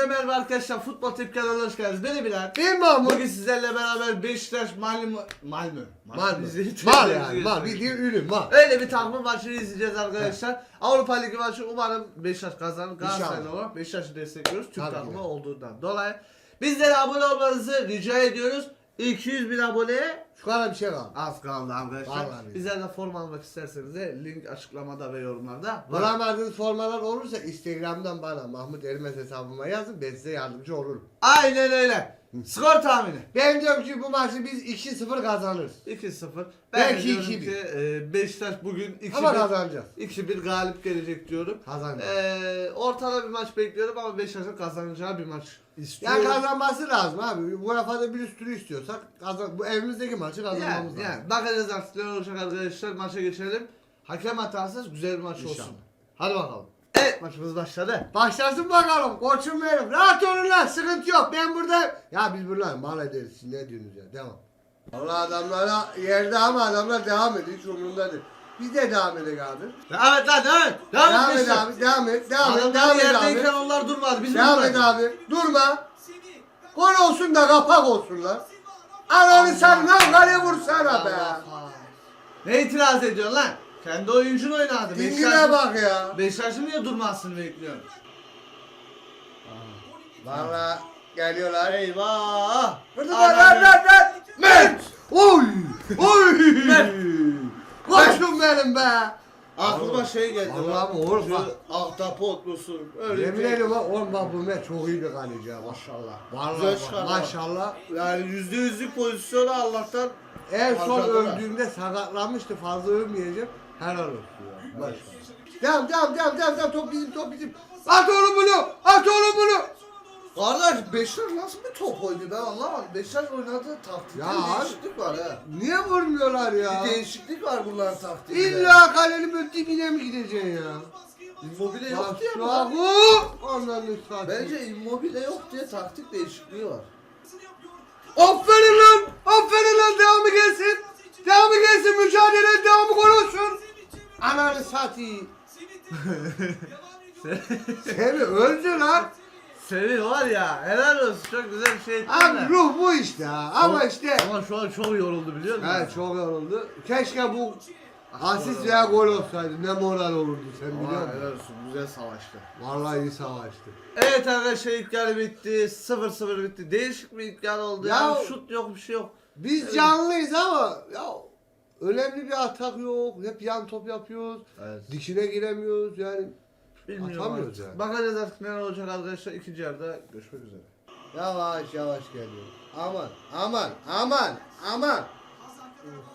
Hepinize merhaba arkadaşlar. Futbol Tip kanalına hoş geldiniz. Beni Bilal. Ben Mahmut. Bugün sizlerle beraber Beşiktaş Malmö Malmö. Mal mı? Bizi- Mal yani mal. Bildiğin ürün mal. Öyle bir takımın maçını izleyeceğiz arkadaşlar. Avrupa Ligi maçı umarım Beşiktaş kazanır. Galatasaraylı olarak Beşiktaş'ı destekliyoruz. Türk Tabii takımı olduğundan dolayı. Bizlere abone olmanızı rica ediyoruz. 200 bin aboneye Şu kadar bir şey kaldı. az kaldı arkadaşlar. Vallahi. Bizlerden form almak isterseniz de link açıklamada ve yorumlarda var. Bulamadığınız formalar olursa Instagram'dan bana Mahmut Erimez hesabıma yazın ben size yardımcı olurum. Aynen öyle. Skor tahmini. Ben diyorum ki bu maçı biz 2-0 kazanırız. 2-0. Belki diyorum 2-1. ki e, Beşiktaş bugün 2-1 Ama kazanacağız. 2-1 galip gelecek diyorum. Kazanacağız. E, ortada bir maç bekliyorum ama Beşiktaş'ın kazanacağı bir maç istiyorum. Ya kazanması lazım abi. Bu UEFA'da bir üstünü istiyorsak kazan bu evimizdeki maçı kazanmamız yani, lazım. yani. Bakacağız artık ne olacak arkadaşlar. Maça geçelim. Hakem hatasız güzel bir maç İnşallah. olsun. Hadi bakalım. Evet maçımız başladı. Başlasın bakalım koçum benim. Rahat olun lan sıkıntı yok ben buradayım. Ya biz buradan mal ederiz siz ne diyorsunuz ya devam. Allah adamlara yerde ama adamlar devam ediyor hiç umurumda değil. Biz de devam edelim abi. Devam et lan devam et. Devam, Devam et et abi devam et devam et devam et yerdeyken abi. onlar durmadı. Biz Devam et abi durma. Gol olsun da kapak olsun lan. Ananı sen lan kaleye vursana be. Ne itiraz ediyorsun lan? Kendi oyuncun oynadı. Dingine bak ya. Beşiktaş'ın niye durmasını bekliyorsun? Valla geliyorlar. Eyvah! Vurdu lan lan lan lan. Mert. Oy. Oy. Mert. Koçum benim be. Aklıma şey geldi. Vallahi lan. mi? Oğlum bak. Ahtapot musun? Öyle Yemin şey. ediyorum ha, oğlum bak bu Mert çok iyi bir kaleci ha Maşallah. Vallahi Güzel bak, çıkardı. maşallah. Yani yüzde yüzlük pozisyonu Allah'tan En son öldüğümde sakatlanmıştı fazla ölmeyeceğim. Helal olsun ya. Maşallah. Devam devam devam devam devam top bizim top bizim. At oğlum bunu. At oğlum bunu. Kardeş Beşiktaş nasıl bir top oynuyor ben anlamadım. Beşiktaş oynadığı taktikte Ya abi. değişiklik var ha. Niye vurmuyorlar ya? Bir değişiklik var bunların taktiğinde. İlla kalenin böyle dibine mi gideceksin ya? Immobile? Bak lan? bu. Ondan satayım. Bence Immobile yok diye taktik değişikliği var. Aferin lan. Aferin lan devamı gelsin. Devamı gelsin mücadele devamı gol olsun. Ananı satayım. Seni öldü lan. Senin var ya helal olsun çok güzel bir şey ettin Abi de. ruh bu işte ha. Ama işte. Ama şu an çok yoruldu biliyor musun? Evet çok yoruldu. Keşke bu asist veya gol olsaydı ne moral olurdu sen Ama biliyor musun? helal olsun güzel savaştı. Vallahi iyi savaştı. Evet arkadaşlar ilk yarı bitti. 0-0 bitti. Değişik bir ilk yarı oldu. Ya, Ya- şut yok bir şey yok. Biz Evet. canlıyız ama ya önemli bir atak yok. Hep yan top yapıyoruz. Evet. Dikine giremiyoruz yani. Bilmiyorum Atamıyoruz artık. yani. Bakacağız artık neler olacak arkadaşlar. İkinci yarıda görüşmek üzere. Yavaş yavaş geliyor. Aman aman aman aman.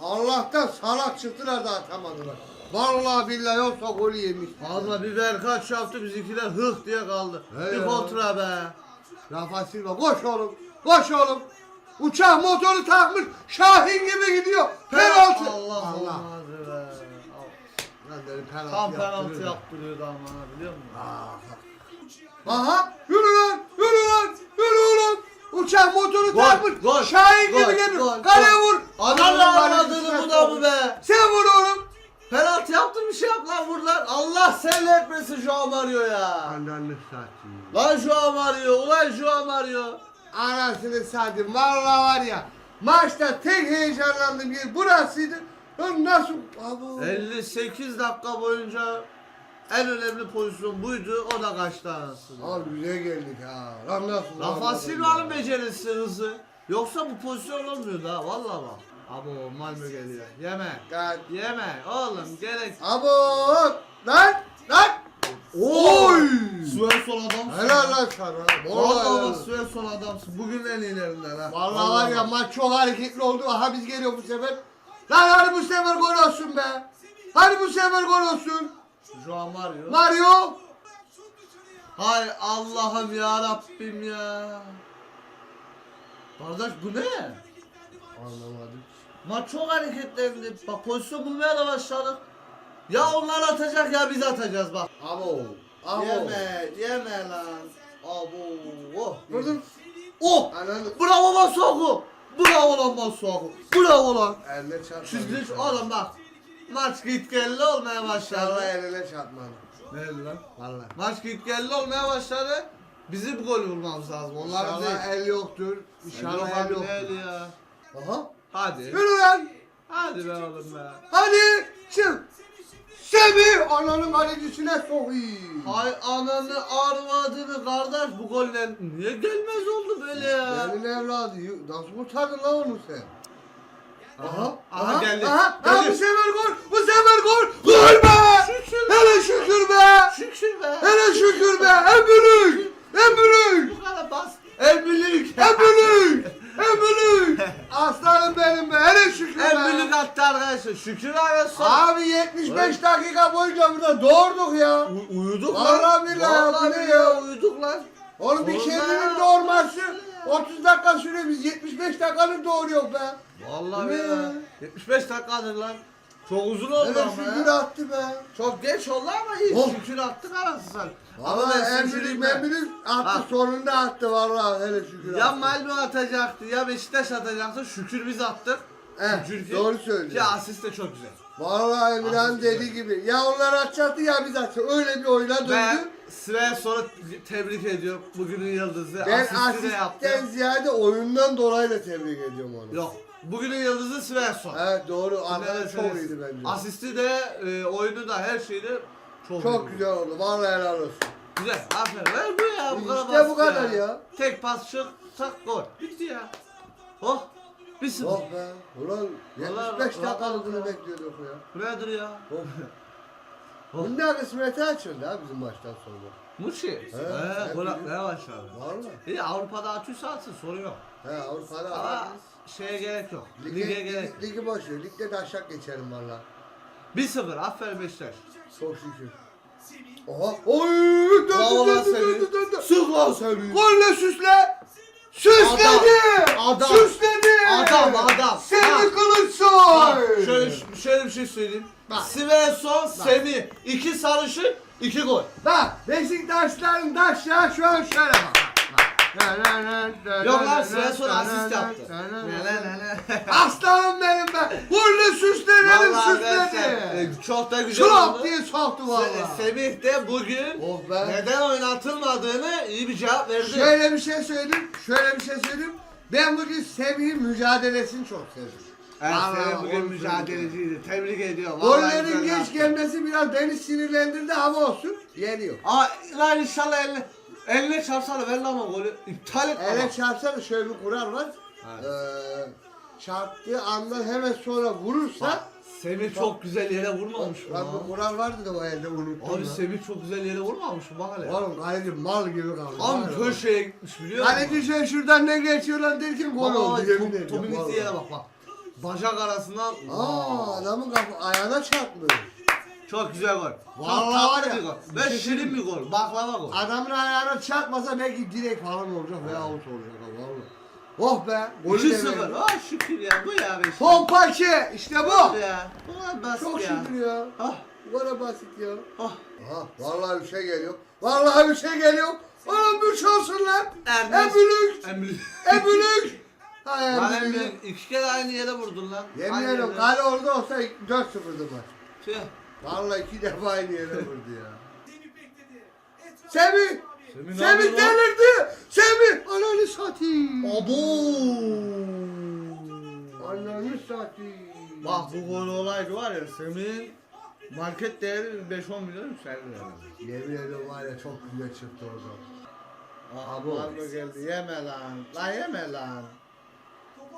Allah'tan salak çıktılar da atamadılar. Vallahi billahi yoksa golü yemiş. Ağzına biber kaç yaptı bizimkiler hıh diye kaldı. He bir ya. kontra be. Rafa Silva koş oğlum. Koş oğlum. Uçak motoru takmış. Şahin gibi gidiyor. Penaltı. Allah Allah. Allah. be. Lan dedim penaltı Tam penaltı yaptırıyordu ama biliyor musun? Aha. Aha. Yürü lan. Yürü lan. Yürü oğlum. Uçak motoru Gol, takmış. gol, Şahin gol, gibi geliyor. gol. vur. Avradını kalesine bu da mı soktu. be? Sen vur oğlum. Penaltı yaptın bir şey yap lan vur lan. Allah seninle etmesin Joao Mario ya. Satayım. Lan Joao Mario. Ulan Joao Mario. Anasını satayım. Vallahi var ya. Maçta tek heyecanlandığım yer burasıydı. Lan nasıl? Abo. 58 dakika boyunca en önemli pozisyon buydu. O da kaçtı anasını. Abi güzel geldik ha. Lan nasıl? Rafa Silva'nın becerisi hızı. Yoksa bu pozisyon olmuyordu ha vallahi bak. Abo Malmö geliyor. Yeme. Gel. Yeme oğlum gerek. Abo. Lan. Lan. Oy. Svensson adamsın. Helal lan sana. Vallahi Vallahi. bak Svensson adamsın. Bugün en iyilerinden ha. Vallahi var ya maç çok hareketli oldu. Aha biz geliyor bu sefer. Lan hadi bu sefer gol olsun be. Hadi bu sefer gol olsun. Joao Mario. Mario. Hay Allah'ım ya Rabbim ya. Kardeş bu ne? Anlamadım. Maç çok hareketlendi. Bak pozisyon bulmaya da başladık. Ya onlar atacak ya biz atacağız bak. Abo. Abo. Yeme, yeme lan. Abo. Oh. Vurdum. Oh. Ananı. Bravo Masuaku. Bravo lan Masuaku. Bravo lan. Eline çarpmadı. Çizgi oğlum bak. Maç gitgelli olmaya başladı. eline çarpmadı. Ne lan? Vallahi. Maç gitgelli olmaya başladı. Bizim gol vurmamız lazım. Onlar. İnşallah el yoktur. İnşallah el yoktur. el ya. Aha. Hadi. Yürü lan. Hadi be oğlum be. Hadi çık. Semih ananın kalecisine sokayım. Hay ananı arvadını kardeş bu golle niye gelmez oldu böyle ya? Senin evladı nasıl kurtardın lan onu sen? Aha, Aha, geldi. Aha, Geldi. aha, bu sefer gol, bu sefer gol. Gol be! Şükür. Hele şükür be! Şükür be. Hele şükür be! En büyük! En büyük! Bu kadar bas. En büyük. En büyük! En büyük! Aslanım benim be! Hele şükür be! En büyük attı arkadaşlar. Şükür. Abi 75 dakika boyunca burada doğurduk ya. U- uyuduk lan. billahi Vallahi billahi billahi ya. uyuduk lan. Oğlum bir Vallahi kedinin doğurması 30 dakika sürüyor biz 75 dakikalık doğuruyor be. Vallahi Ne? billahi. 75 dakikadır lan. Çok uzun oldu Hele ama şükür ya. attı be. Çok geç oldu ama iyi. Oh. Şükür attık arası sen. Valla en size büyük söyleyeyim en mi? büyük attı Ha. sonunda attı vallahi hele şükür Ya attı. Atacaktı ya Beşiktaş atacaktı. Şükür biz attık. He, Şükür ki- doğru Ki söylüyorsun. asist de çok güzel. Vallahi Asist dediği gibi. Ya onlar atacaktı ya biz atacaktık. Öyle bir oyuna döndü. Ben Svensson'u tebrik ediyorum. Bugünün yıldızı. Ben Asisti de yaptı. asistten ziyade oyundan dolayı da tebrik ediyorum onu. Yok. Bugünün yıldızı Svensson. Evet doğru. Evet, çok iyiydi bence. Asisti de e, oyunu da her şeyi de çok, Çok iyi. güzel oldu. Vallahi helal olsun. Güzel. Aferin. Ver bu ya. Bu kadar İşte basit bu kadar ya. Tek pas çık tak gol. Bitti ya. Oh. Sıfır. Oh be. Ulan Vallahi 75 bak- dakikalığını bak- bekliyorduk ya. Bu nedir ya? Oh. Bunda kısmeti açıldı ha bizim maçtan sonra. Muçi. He. hep Gol atmaya başladı. Vallahi. İyi Avrupa'da atıyorsa atsın sorun yok. He Avrupa'da Ama şeye gerek yok. Lige, Lige gerek yok. ligi boş ver. Ligde de aşağı geçerim valla. 1-0 aferin Beşiktaş. Çok şükür. Oha. Oy döndü döndü döndü döndü. Sık lan seni. Golle süsle. Süsledi. Adam. Süsledi. Adam, adam. Bak, Kılıçsoy. şöyle, şöyle bir şey söyleyeyim. Bak. Svensson, Semih. iki sarışın, iki gol. Bak Beşiktaşların taşla şu an şöyle bak. Yok lan Svensson asist yaptı. Aslanım benim be. Golle süsledim Vallahi süsledi. e, çok da güzel Şlop oldu. diye soktu Se- valla. Semih de bugün Oh be. neden oynatılmadığını iyi bir cevap verdi. Şöyle bir şey söyleyeyim. Şöyle bir şey söyleyeyim. Ben bugün Semih'in mücadelesini çok sevdim. Evet, Vallahi Semih bugün onu mücadeleciydi. Tebrik ediyorum. Vallahi Gollerin güzel geç yaptı. gelmesi biraz beni sinirlendirdi ama olsun. Yeniyor. Aa lan inşallah eline çarpsana ver lan o golü. İptal et Ele ama. çarpsa da şöyle bir kural var. Evet. Ee, çarptığı andan hemen sonra vurursa Bak, Semih çok güzel yere vurmamış mı Lan lan? bu kural vardı da o elde unuttum. Abi lan. Semih çok güzel yere vurmamış mı bak hele. Oğlum kaleci mal gibi kaldı. Tam Var ya. köşeye gitmiş biliyor musun? Kaleci şey şuradan ne geçiyor lan derken gol Baba, oldu bak, yemin top- ederim. Topun gittiği yere bak bak. Bacak arasından. Aa adamın kapı ayağına çarpmış. Çok güzel gol. Vallahi Çok var tatlı ya, bir gol. bir Ve şey şirin bir gol. Baklava gol. Adamın ayağına çarpmasa belki direkt falan olacak veya out olacak vallahi. Oh be. Golü de 2-0. verdi. Ah şükür ya bu ya Beşiktaş. Pompaçı işte bu. Bu ya. Bu kadar basit Çok ya. şükür ya. Ah Bu kadar basit ya. ah. Aha vallahi bir şey geliyor. Vallahi bir şey geliyor. Oğlum bu olsun lan. Ernest. Ebülük. Emre. Ebülük. Hay Lan Ebülük. Emre iki kere aynı yere vurdun lan. Yemin Aynı ediyorum yere. kale orada olsa 4-0'dı maç. Tüh. Vallahi iki defa aynı yere vurdu ya. Semih! Semih Semih delirdi! Semih! Ananı satayım! Abo. Ananı satayım! Bak bu gol olaydı var ya Semih'in market değeri 5-10 milyon yükseldi yani. Yemin ediyorum var ya çok güzel çıktı orada. Abo. Abo. Mı geldi? Yeme lan. Lan yeme lan.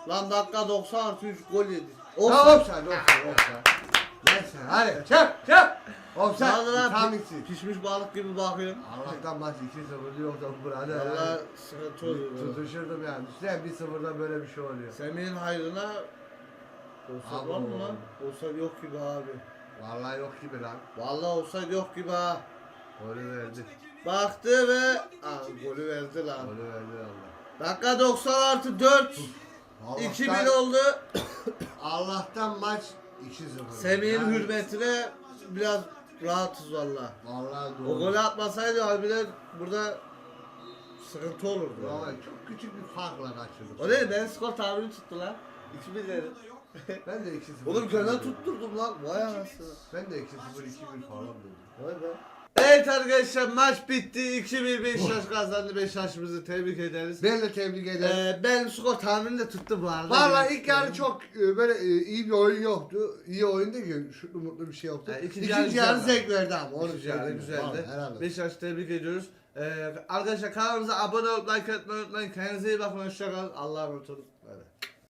Lan dakika 90 artı 3 gol yedi. Offside, offside, offside, Neyse hadi çap çap! Offside, Lan lan vitaminsiz. pişmiş balık gibi bakıyorum. Allah'tan maç 2-0 yoksa burada Valla sıkıntı oluyor. Tutuşurdum yani. Düşünsene 1-0'dan böyle bir şey oluyor. Semih'in hayrına Olsa Abo. var mı lan? Olsa yok gibi abi. Vallahi yok gibi lan. Vallahi olsa yok gibi ha. Golü verdi. Baktı ve Aa, golü verdi lan. Golü verdi Allah. Dakika 90 artı 4. 2-1 Allah'tan- oldu. Allah'tan maç 2-0. Semih'in Yani- hürmetine biraz rahatız valla. Vallahi O doğru. golü atmasaydı harbiden burada sıkıntı olurdu. Vallahi çok küçük bir farkla kaçırdık. O değil ben skor tahmini tuttu lan. 2-1 dedim. Ben de 2-0. Oğlum gönül tutturdum lan. Vay anasını. Ben de 2-0 2-1 falan dedim. Vay be. Evet arkadaşlar maç bitti. 2-1 Beşiktaş kazandı. Beşiktaş'ımızı tebrik ederiz. Ben de tebrik ederim. Ee, benim skor tahmini de tuttu bu arada. Vallahi ilk yarı çok e, böyle e, iyi bir oyun yoktu. İyi oyun değil ki şutlu mutlu bir şey yoktu. Yani ikinci ikinci, yarı yarı zevk verdi ama onu İkinci yarı söyleyeyim. güzeldi. Vallahi helal olsun. Beşiktaş'ı tebrik ediyoruz. Ee, arkadaşlar kanalımıza abone olup like atmayı unutmayın. Kendinize iyi bakın. Hoşçakalın. Allah'a emanet olun.